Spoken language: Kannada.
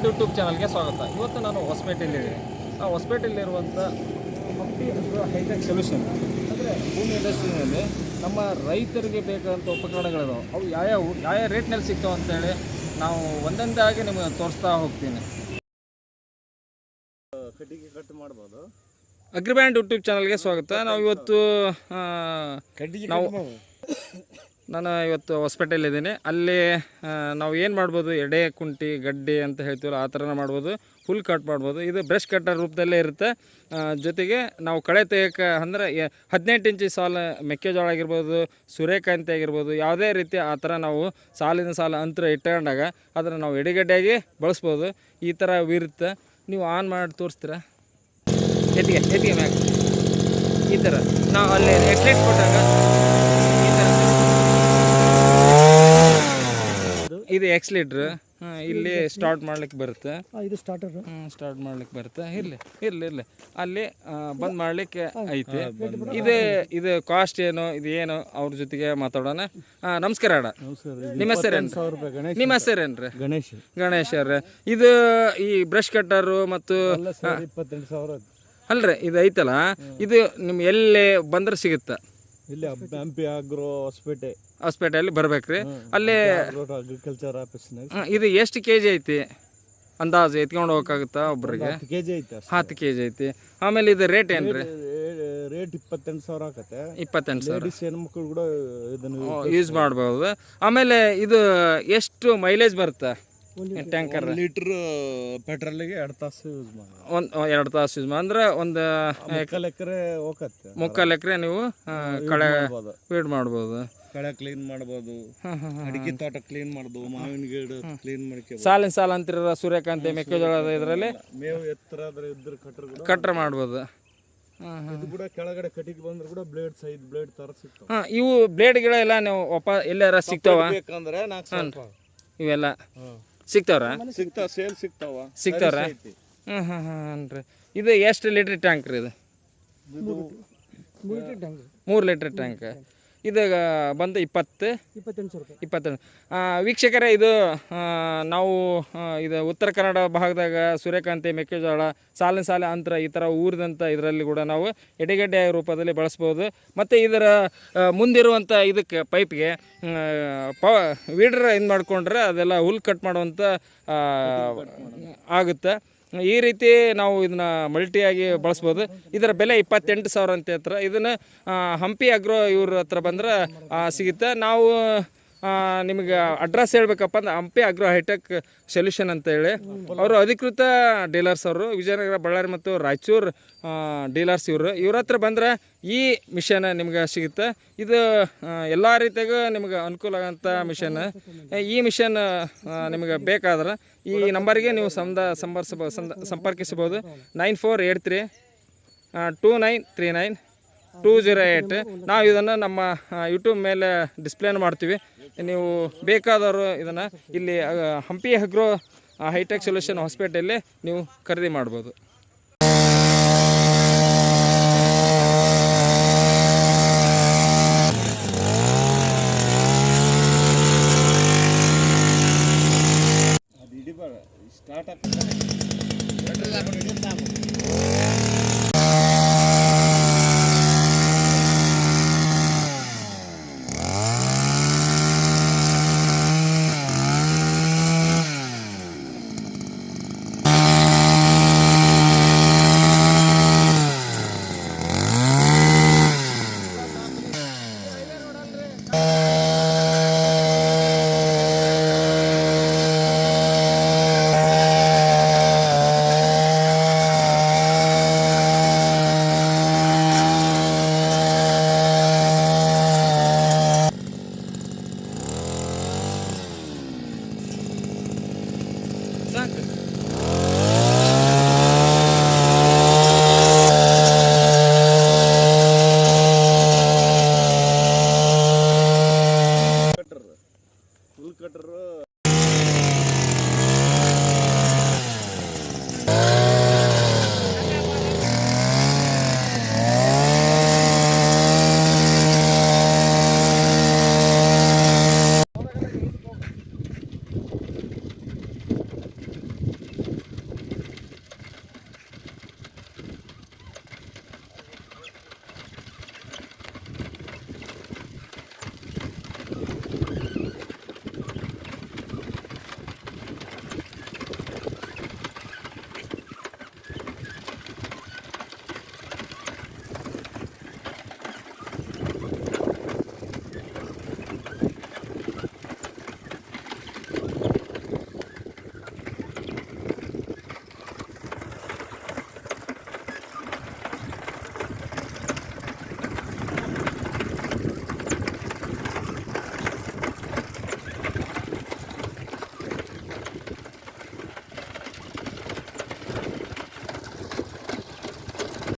ಅಗ್ರಿಬ್ಯಾಂಡ್ ಯೂಟ್ಯೂಬ್ ಚಾನಲ್ಗೆ ಸ್ವಾಗತ. ಇವತ್ತು ನಾನು ಹೊಸಪೇಟೆಯಲ್ಲಿದ್ದೀನಿ. ಆ ಹೊಸಪೇಟೆಯಲ್ಲಿರುವಂಥ Hampi agro hi tech solution ಅಂದರೆ ಭೂಮಿ ಇಂಡಸ್ಟ್ರಿನಲ್ಲಿ ನಮ್ಮ ರೈತರಿಗೆ ಬೇಕಾದಂಥ ಉಪಕರಣಗಳಿದಾವೆ. ಅವು ಯಾವ್ಯಾವು ಯಾವ ರೇಟ್ನಲ್ಲಿ ಸಿಗ್ತಾವೆ ಅಂತೇಳಿ ನಾವು ಒಂದೊಂದಾಗಿ ನಿಮಗೆ ತೋರಿಸ್ತಾ ಹೋಗ್ತೀನಿ. ಕಟ್ಟಿಗೆ ಕಟ್ ಮಾಡ್ಬೋದು. ಅಗ್ರಿಬ್ಯಾಂಡ್ ಯೂಟ್ಯೂಬ್ ಚಾನಲ್ಗೆ ಸ್ವಾಗತ. ನಾವು ಇವತ್ತು ನಾವು ನಾನು ಇವತ್ತು ಹೊಸಪೇಟೆಯಲ್ಲಿದ್ದೀನಿ ಅಲ್ಲಿ ನಾವು ಏನು ಮಾಡ್ಬೋದು? ಎಡೆ, ಕುಂಟಿ, ಗಡ್ಡೆ ಅಂತ ಹೇಳ್ತೀವಲ್ಲ, ಆ ಥರನ ಮಾಡ್ಬೋದು. ಫುಲ್ ಕಟ್ ಮಾಡ್ಬೋದು. ಇದು ಬ್ರಷ್ ಕಟ್ಟರ್ ರೂಪದಲ್ಲೇ ಇರುತ್ತೆ. ಜೊತೆಗೆ ನಾವು ಕಳೆ ತೆಗಿಯೋಕೆ ಅಂದರೆ ಹದಿನೆಂಟು ಇಂಚಿ ಸಾಲ ಮೆಕ್ಕೆಜೋಳ ಆಗಿರ್ಬೋದು, ಸೂರ್ಯಕಾಂತಿ ಆಗಿರ್ಬೋದು, ಯಾವುದೇ ರೀತಿ ಆ ಥರ ನಾವು ಸಾಲಿನ ಸಾಲ ಅಂತರ ಇಟ್ಕೊಂಡಾಗ ಅದನ್ನು ನಾವು ಎಡೆಗಡ್ಡೆಯಾಗಿ ಬಳಸ್ಬೋದು. ಈ ಥರ ಇರುತ್ತೆ ನೀವು ಆನ್ ಮಾಡಿ ತೋರಿಸ್ತೀರಾ? ಎತ್ತಿಗೆ ಎತ್ತಿಗೆ ಮ್ಯಾಕ್. ಈ ಥರ ನಾವು ಅಲ್ಲಿ ಎಕ್ಲೇಟ್ ಕೊಟ್ಟಾಗ ಈ ಥರ ಇದು ಎಕ್ಸ್ಲೀಟ್ರ್ ಇಲ್ಲಿ ಸ್ಟಾರ್ಟ್ ಮಾಡ್ಲಿಕ್ಕೆ ಬರುತ್ತೆ. ಇದು ಸ್ಟಾರ್ಟರ್ ಸ್ಟಾರ್ಟ್ ಮಾಡ್ಲಿಕ್ಕೆ ಬರುತ್ತೆ. ಇಲ್ಲಿ ಇಲ್ಲಿ ಇಲ್ಲಿ ಅಲ್ಲಿ ಬಂದ್ ಮಾಡ್ಲಿಕ್ಕೆ ಐತೆ. ಇದು ಇದು ಕಾಸ್ಟ್ ಏನು ಇದು ಏನು ಅವ್ರ ಜೊತೆಗೆ ಮಾತಾಡೋಣ. ಆ, ನಮಸ್ಕಾರ ಅಣ್ಣ. ನಿಮ್ಮ ಹೆಸರೇನು? ನಿಮ್ಮ ಹೆಸರೇನ್ರಿ? ಗಣೇಶ್. ಗಣೇಶ್ ಅವ್ರೆ. ಇದು ಈ ಬ್ರಷ್ ಕಟ್ಟರು ಮತ್ತು. ಅಲ್ರಿ ಇದು ಐತಲ್ಲ? ಇದು ನಿಮ್ಗೆ ಎಲ್ಲಿ ಬಂದ್ರೆ ಸಿಗುತ್ತೆ? ಇಲ್ಲಿ ಹಂಪಿ- ಆಗ್ರೋ ಹೊಸಪೇಟೆ ಹಾಸ್ಪಿಟಲ್ ಬರ್ಬೇಕ್ರಿ. ಅಲ್ಲಿ ಅಗ್ರಿಕಲ್ಚರ್ ಆಫೀಸ್ನಾಗ ಇದು ಎಷ್ಟು ಕೆ ಜಿ ಐತಿ? ಅಂದಾಜು ಎತ್ಕೊಂಡು ಹೋಗಕ್ಕಾಗುತ್ತಾ ಒಬ್ರಿಗೆ? ಹತ್ತು ಕೆ ಜಿ ಐತೆ. ಹತ್ತು ಕೆ ಜಿ ಐತಿ. ಆಮೇಲೆ ಇದು ರೇಟ್ ಏನ್ರಿ? ರೇ- ರೇಟ್ ಇಪ್ಪತ್ತೆಂಟು ಸಾವಿರ ಆಗತ್ತೆ ಇಪ್ಪತ್ತೆಂಟು ಸಾವಿರ. ಲೇಡೀಸ್ ಹೆಣ್ಮಕ್ಳು ಕೂಡ ಇದನ್ನು ಯೂಸ್ ಮಾಡ್ಬೋದು. ಆಮೇಲೆ ಇದು ಎಷ್ಟು ಮೈಲೇಜ್ ಬರುತ್ತೆ? ಟ್ಯಾಂಕರ್. ಲೀಟರ್ ಪೆಟ್ರೋಲಿಗೆ ಎರಡು ತಾಸು ಯೂಸ್ ಮಾಡಿ. ಒಂದು ಎರಡು ತಾಸು ಯೂಸ್ ಅಂದ್ರೆ ಒಂದು ಮುಕ್ಕಾಲು ಎಕರೆ ಹೋಗತ್ತೆ. ಮುಕ್ಕಾಲು ಎಕರೆ ನೀವು ಕಳೆ ಮಾಡ್ಬೋದು. ಫೀಡ್ ಮಾಡ್ಬೋದು. ಕಳೆ ಕ್ಲೀನ್ ಮಾಡ್ಬೋದು. ಅಡಿಕೆ ತೋಟ ಕ್ಲೀನ್ ಮಾಡ್ಬೋದು. ಮಾವಿನ ಗಿಡ ಕ್ಲೀನ್ ಮಾಡ್ಕೊ ಸಾಲಿನ ಸಾಲ ಅಂತಿರೋ ಸೂರ್ಯಕಾಂತಿ ಮೆಕ್ಕೆಜೋಳದ ಇದರಲ್ಲಿ ಮೇವು ಎತ್ತರ ಆದ್ರೆ ಇದ್ರ ಕಟ್ರ ಕೂಡ ಕಟ್ರ ಮಾಡ್ಬೋದು. ಇದು ಕೂಡ ಕೆಳಗಡೆ ಕಟ್ಟಿಗೆ ಬಂದ್ರು ಕೂಡ ಬ್ಲೇಡ್ ಸೈಡ್ ಬ್ಲೇಡ್ ತರ ಸಿಗ್ತಾವ. ಹಾಂ ಇವು ಎಲ್ಲ ನೀವು ಒಪ್ಪ ಎಲ್ಲಾರ ಸಿಗ್ತಾವ? ಬೇಕಂದ್ರೆ ನಾಲ್ಕು ಇವೆಲ್ಲ. ಹ್ಮ್. ಸಿಗ್ತಾವ್ರ? ಸಿಗ್ತಾವ ಸೇಲ್ ಸಿಗ್ತಾವ. ಸಿಗ್ತಾವ್ರ. ಹ್ಞೂ ಹಾಂ ಹ್ಞೂ ರೀ ಇದು ಎಷ್ಟು ಲೀಟ್ರ್ ಟ್ಯಾಂಕ್ ರೀ ಇದು? ಮೂರು ಲೀಟ್ರ್ ಟ್ಯಾಂಕ್ ಇದು ಬಂದು ಇಪ್ಪತ್ತು. ಇಪ್ಪತ್ತೆಂಟು ಸಾವಿರ ರೂಪಾಯಿ. ಇಪ್ಪತ್ತೆರಡು ವೀಕ್ಷಕರೇ ಇದು ನಾವು ಇದು ಉತ್ತರ ಕನ್ನಡ ಭಾಗದಾಗ ಸೂರ್ಯಕಾಂತಿ ಮೆಕ್ಕೆಜೋಳ ಸಾಲಿನ ಸಾಲ ಅಂತರ ಈ ಥರ ಊರಿದಂಥ ಇದರಲ್ಲಿ ಕೂಡ ನಾವು ಎಡೆಗಡ್ಡೆ ರೂಪದಲ್ಲಿ ಬಳಸ್ಬೋದು. ಮತ್ತು ಇದರ ಮುಂದಿರುವಂಥ ಇದಕ್ಕೆ ಪೈಪ್ಗೆ ಪ ವೀಡ್ರ್ ಇದು ಮಾಡಿಕೊಂಡ್ರೆ ಅದೆಲ್ಲ ಹುಲ್ ಕಟ್ ಮಾಡುವಂಥ. ಆಗುತ್ತೆ. ಈ ರೀತಿ ನಾವು ಇದನ್ನ ಮಲ್ಟಿಯಾಗಿ ಬಳಸ್ಬೋದು. ಇದರ ಬೆಲೆ ಇಪ್ಪತ್ತೆಂಟು ಸಾವಿರ ಅಂತ ಹತ್ರ. ಇದನ್ನು ಹಂಪಿ ಅಗ್ರೋ ಇವ್ರ ಹತ್ರ ಬಂದ್ರೆ ಸಿಗುತ್ತೆ. ನಾವು ನಿಮಗೆ ಅಡ್ರೆಸ್ ಹೇಳ್ಬೇಕಪ್ಪ ಅಂದ್ರೆ ಹಂಪಿ ಅಗ್ರೋ ಹೈಟೆಕ್ ಸೊಲ್ಯೂಷನ್ ಅಂತ ಹೇಳಿ. ಅವರು ಅಧಿಕೃತ ಡೀಲರ್ಸ್ ಅವರು, ವಿಜಯನಗರ, ಬಳ್ಳಾರಿ ಮತ್ತು ರಾಯಚೂರು ಡೀಲರ್ಸ್ ಇವರು. ಇವ್ರ ಹತ್ರ ಬಂದ್ರೆ ಈ ಮಿಷನ್ ನಿಮ್ಗೆ ಸಿಗುತ್ತೆ. ಇದು ಎಲ್ಲ ರೀತಿಯಾಗೂ ನಿಮ್ಗೆ ಅನುಕೂಲ ಆಗೋಂಥ ಮಿಷನ್ ಈ ಮಿಷನ್ ನಿಮಗೆ ಬೇಕಾದ್ರೆ ಈ ನಂಬರ್ಗೆ ನೀವು ಸಂದ ಸಂಪರ್ಸಬಹುದು ಸಂದ, ಸಂಪರ್ಕಿಸಬಹುದು. Nine four eight three two nine three nine two zero eight ನಾವು ಇದನ್ನು ನಮ್ಮ ಯೂಟ್ಯೂಬ್ ಮೇಲೆ ಡಿಸ್ಪ್ಲೇನ ಮಾಡ್ತೀವಿ. ನೀವು ಬೇಕಾದವರು ಇದನ್ನು ಇಲ್ಲಿ ಹಂಪಿ ಅಗ್ರೋ ಹೈಟೆಕ್ ಸೊಲ್ಯೂಷನ್ ಹಾಸ್ಪಿಟಲಲ್ಲಿ ನೀವು ಖರೀದಿ ಮಾಡ್ಬೋದು. Uh...